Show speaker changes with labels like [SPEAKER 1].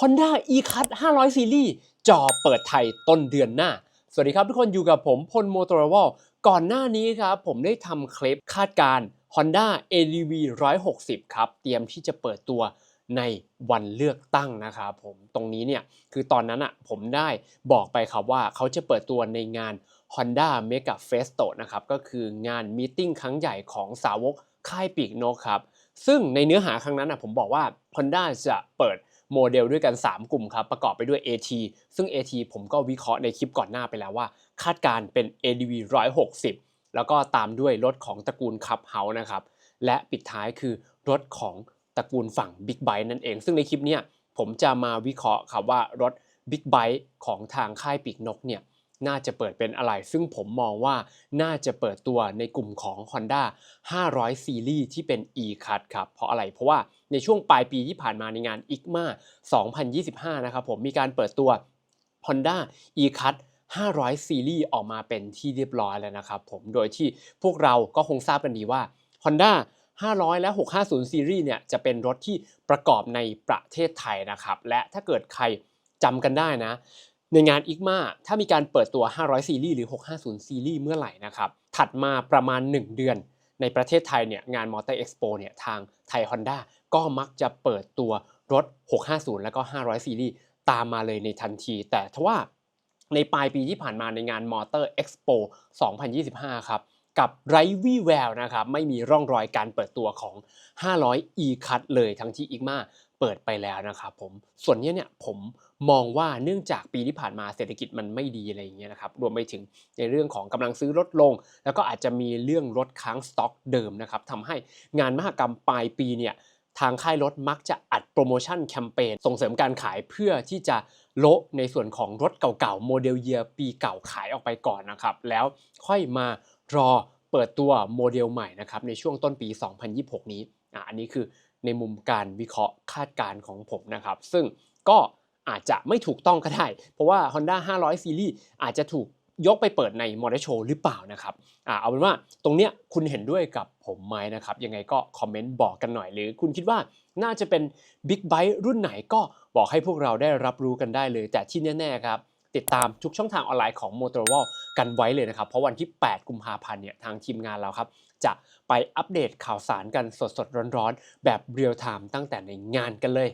[SPEAKER 1] Honda e-cut 500 ซีรีส์จอเปิดไทยต้นเดือนหน้า สวัสดีครับทุกคนอยู่กับผมพลโมโตรวอลก่อนหน้านี้ครับผมได้ทำคลิปคาดการ Honda ADV 160 ครับ เตรียมที่จะเปิดตัวในวันเลือกตั้งนะครับผมตรงนี้เนี่ยคือตอนนั้นอะผมได้บอกไปครับว่าเขาจะเปิดตัวในงาน Honda Mega Festo นะครับก็คืองานมีติ้งครั้งใหญ่ของสาวกค่ายปีกนกครับซึ่งในเนื้อหาครั้งนั้นอะผมบอกว่า Honda จะเปิด โมเดลด้วยกัน 3 กลุ่มครับประกอบไปด้วย AT ซึ่ง AT ผมก็วิเคราะห์ในคลิปก่อนหน้าไปแล้วว่า คาดการเป็น ADV 160 แล้วก็ตามด้วยรถของตระกูลคับเฮาส์นะครับและปิดท้ายคือรถของตระกูลฝั่ง Big b i t e นั่นเอง ซึ่งในคลิปเนี้ยผมจะมาวิเคราะห์ครับว่ารถ Big b i t e ของทางค่ายปีกนกเนี่ย น่าจะเปิดเป็นอะไร ซึ่งผมมองว่าน่าจะเปิดตัวในกลุ่มของ Honda 500 ซีรีส์ที่เป็น e-cut ครับเพราะอะไรเพราะว่าในช่วงปลายปีที่ผ่านมาในงาน ICMA 2025 นะครับผมมีการเปิดตัว Honda e-cut 500 ซีรีส์ออกมาเป็นที่เรียบร้อยแล้วนะครับผมโดยที่พวกเราก็คงทราบกันดีว่า Honda 500 และ 650 ซีรีส์เนี่ยจะเป็นรถที่ประกอบในประเทศไทยนะครับ และถ้าเกิดใครจำกันได้นะ ในงาน ICMA ถ้ามีการเปิดตัว 500 ซีรีส์หรือ 650 ซีรีส์เมื่อไหร่นะครับ ถัดมาประมาณ 1 เดือน ในประเทศไทยเนี่ยงาน Motor Expo เนี่ยทางไทย Honda ก็มักจะเปิดตัวรถ 650 แล้วก็ 500 ซีรีส์ตามมาเลยในทันที แต่ทว่าในปลายปีที่ผ่านมาในงาน Motor Expo 2025 ครับ กับไรวี่แววนะครับ ไม่มีร่องรอยการเปิดตัวของ 500 e cut เลยทั้งที่ ICMA เปิดไปแล้วนะครับผมส่วนนี้เนี่ยผมมองว่าเนื่องจากปีที่ผ่านมาเศรษฐกิจมันไม่ดีอะไรอย่างเงี้ยนะครับรวมไปถึงในเรื่องของกำลังซื้อลดลง แล้วก็อาจจะมีเรื่องลดค้างสต็อกเดิมนะครับทำให้งานมหกรรมปลายปีเนี่ยทางค่ายรถมักจะอัดโปรโมชั่นแคมเปญส่งเสริมการขายเพื่อที่จะโละในส่วนของรถเก่าๆโมเดลเยียร์ปีเก่าขายออกไปก่อนนะครับแล้วค่อยมารอเปิดตัวโมเดลใหม่นะครับในช่วงต้นปี 2026 นี้อะอันนี้คือ ในมุมการวิเคราะห์คาดการณ์ของผมนะครับ ซึ่งก็อาจจะไม่ถูกต้องก็ได้ เพราะว่า Honda 500ซีรีส์อาจจะถูกยกไปเปิดในมอเตอร์โชว์หรือเปล่านะครับอ่าเอาเป็นว่าตรงเนี้ยคุณเห็นด้วยกับผมไหมนะครับ ยังไงก็คอมเมนต์บอกกันหน่อย หรือคุณคิดว่าน่าจะเป็น Big b i t e รุ่นไหนก็บอกให้พวกเราได้รับรู้กันได้เลย แต่ที่แน่ๆครับ ติดตามทุกช่องทางออนไลน์ของ Motorola กันไว้เลยนะครับ เพราะวันที่ 8 กุมภาพันธ์เนี่ยทางทีมงานเราครับ จะไปอัปเดตข่าวสารกันสดๆ ร้อนๆ แบบเรียลไทม์ตั้งแต่ในงานกันเลย